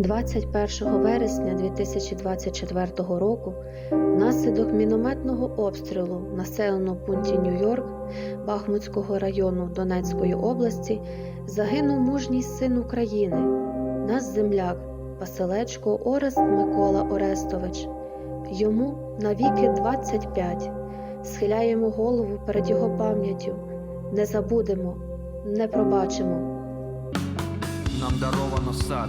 21 вересня 2024 року внаслідок мінометного обстрілу в населеному пункті Нью-Йорк Бахмутського району Донецької області загинув мужній син України, наш земляк Василечко Орест Микола Орестович. Йому навіки 25. Схиляємо голову перед його пам'яттю. Не забудемо, не пробачимо. Нам даровано сад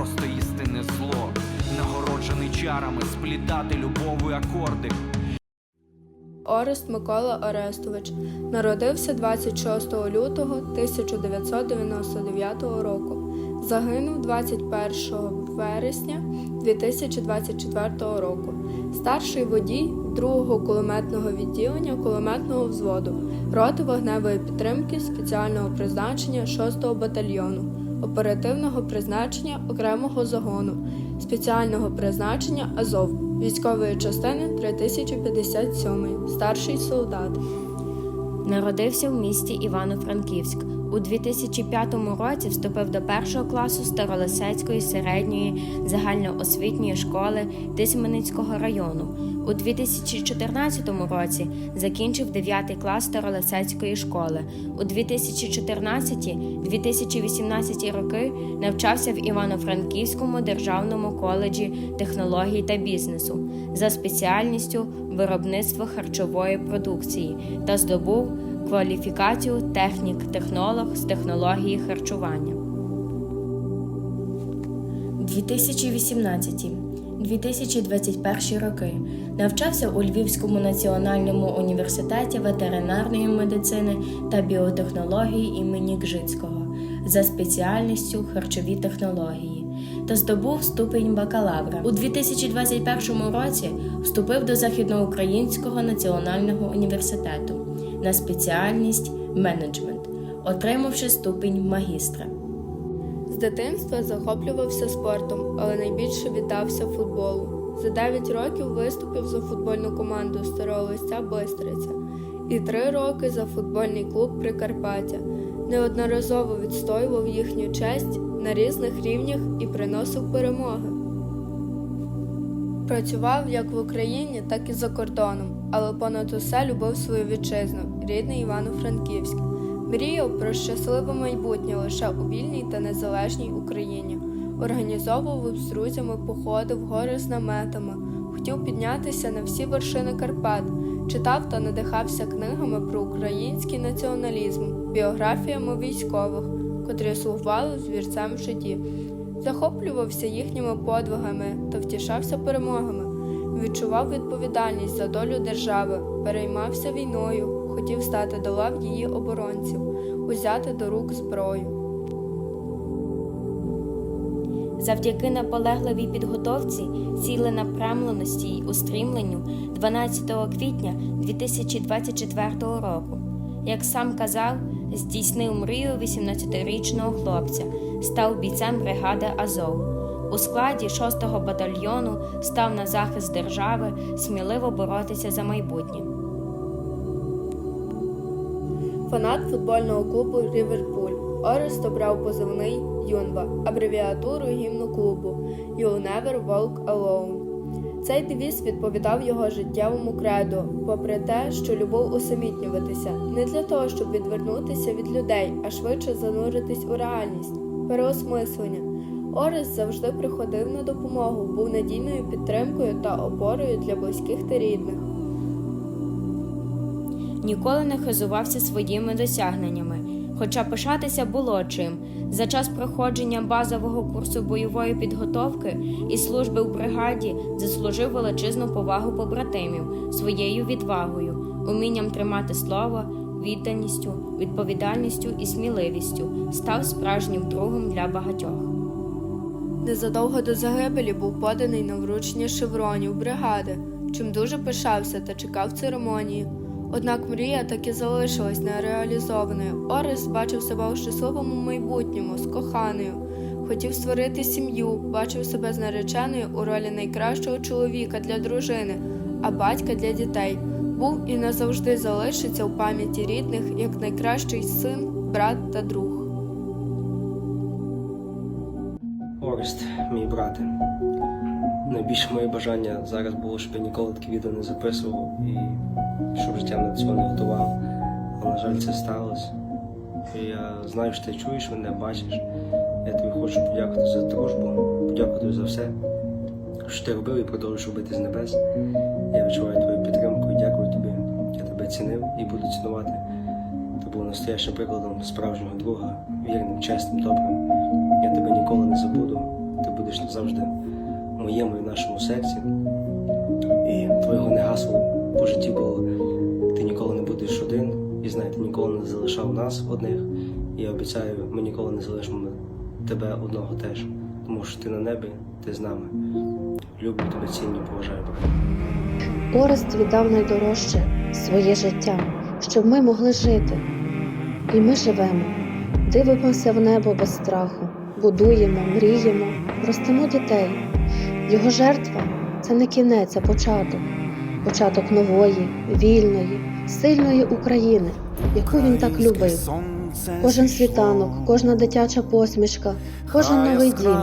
просто істинне зло, нагороджений чарами сплітати любові акорди. Орест Микола Орестович народився 26 лютого 1999 року. Загинув 21 вересня 2024 року. Старший водій 2-го кулеметного відділення кулеметного взводу, роти вогневої підтримки спеціального призначення 6-го батальйону, оперативного призначення окремого загону, спеціального призначення Азов, військової частини 3057, старший солдат. Народився в місті Івано-Франківськ. У 2005 році вступив до першого класу Старолисецької середньої загальноосвітньої школи Тисменницького району. У 2014 році закінчив 9 клас Старолисецької школи. У 2014-2018 роки навчався в Івано-Франківському державному коледжі технологій та бізнесу за спеціальністю виробництво харчової продукції та здобув кваліфікацію технік-технолог з технології харчування. 2018-2021 роки навчався у Львівському національному університеті ветеринарної медицини та біотехнології імені Гжицького за спеціальністю харчові технології та здобув ступень бакалавра. У 2021 році вступив до Західноукраїнського національного університету на спеціальність менеджмент, отримавши ступень магістра. З дитинства захоплювався спортом, але найбільше віддався футболу. За 9 років виступив за футбольну команду Старого Листя Бистриця і 3 роки за футбольний клуб Прикарпаття. Неодноразово відстоював їхню честь на різних рівнях і приносив перемоги. Працював як в Україні, так і за кордоном, але понад усе любив свою вітчизну, рідний Івано-Франківськ. Мріяв про щасливе майбутнє лише у вільній та незалежній Україні. Організовував з друзями походи в гори з наметами, хотів піднятися на всі вершини Карпат, читав та надихався книгами про український націоналізм, біографіями військових, котрі слугували звірцем в житті. Захоплювався їхніми подвигами та втішався перемогами, відчував відповідальність за долю держави, переймався війною, хотів стати до лав її оборонців, узяти до рук зброю. Завдяки наполегливій підготовці, ціленапрямленості й устрімленню 12 квітня 2024 року, як сам казав, здійснив мрію 18-річного хлопця, став бійцем бригади Азов. У складі 6-го батальйону став на захист держави сміливо боротися за майбутнє. Фанат футбольного клубу Ріверпуль. Орест обрав позивний Юнва, абревіатуру гімну клубу You'll never walk alone. Цей девіз відповідав його життєвому кредо, попри те, що любов усамітнюватися, не для того, щоб відвернутися від людей, а швидше зануритись у реальність, переосмислення. Орест завжди приходив на допомогу, був надійною підтримкою та опорою для близьких та рідних. Ніколи не хизувався своїми досягненнями, хоча пишатися було чим. За час проходження базового курсу бойової підготовки і служби у бригаді заслужив величезну повагу побратимів своєю відвагою, умінням тримати слово, відданістю, відповідальністю і сміливістю, став справжнім другом для багатьох. Незадовго до загибелі був поданий на вручення шевронів бригади, чим дуже пишався та чекав церемонії. Однак мрія так і залишилась нереалізованою. Орест бачив себе у щасливому майбутньому з коханою, хотів створити сім'ю, бачив себе з нареченою у ролі найкращого чоловіка для дружини, а батька для дітей. Був і назавжди залишиться у пам'яті рідних як найкращий син, брат та друг. Орест, мій брате. Найбільше моє бажання зараз було, щоб я ніколи таке відео не записував і щоб життя мене цього не готував. Але, на жаль, це сталося. І я знаю, що ти чуєш мене, бачиш. Я тобі хочу подякувати за дружбу, подякувати за все, що ти робив і продовжуєш робити з небес. Я відчуваю твою підтримку і дякую тобі. Я тебе цінив і буду цінувати. Ти був настоящим прикладом справжнього друга, вірним, чесним, добрим. Я тебе ніколи не забуду. Ти будеш назавжди моєму і нашому серці. І твого не гасло по житті було. І ніколи не залишав нас одних. І я обіцяю, ми ніколи не залишимо тебе одного теж. Тому що ти на небі, ти з нами. Люблю тебе цінні, поважаю. Орест віддав найдорожче своє життя, щоб ми могли жити. І ми живемо, дивимося в небо без страху, будуємо, мріємо, ростимо дітей. Його жертва це не кінець, а початок. Початок нової, вільної, сильної України, яку він так любив. Кожен світанок, кожна дитяча посмішка, кожен новий дім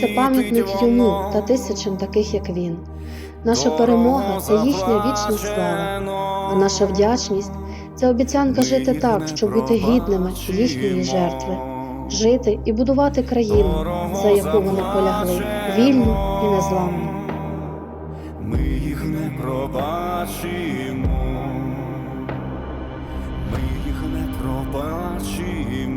це пам'ятник йому та тисячам таких, як він. Наша перемога це їхня вічна слава, а наша вдячність це обіцянка жити так, щоб бути гідними їхньої жертви, жити і будувати країну, за яку вони полягли, вільну і незламну. Ми їх не пробачимо,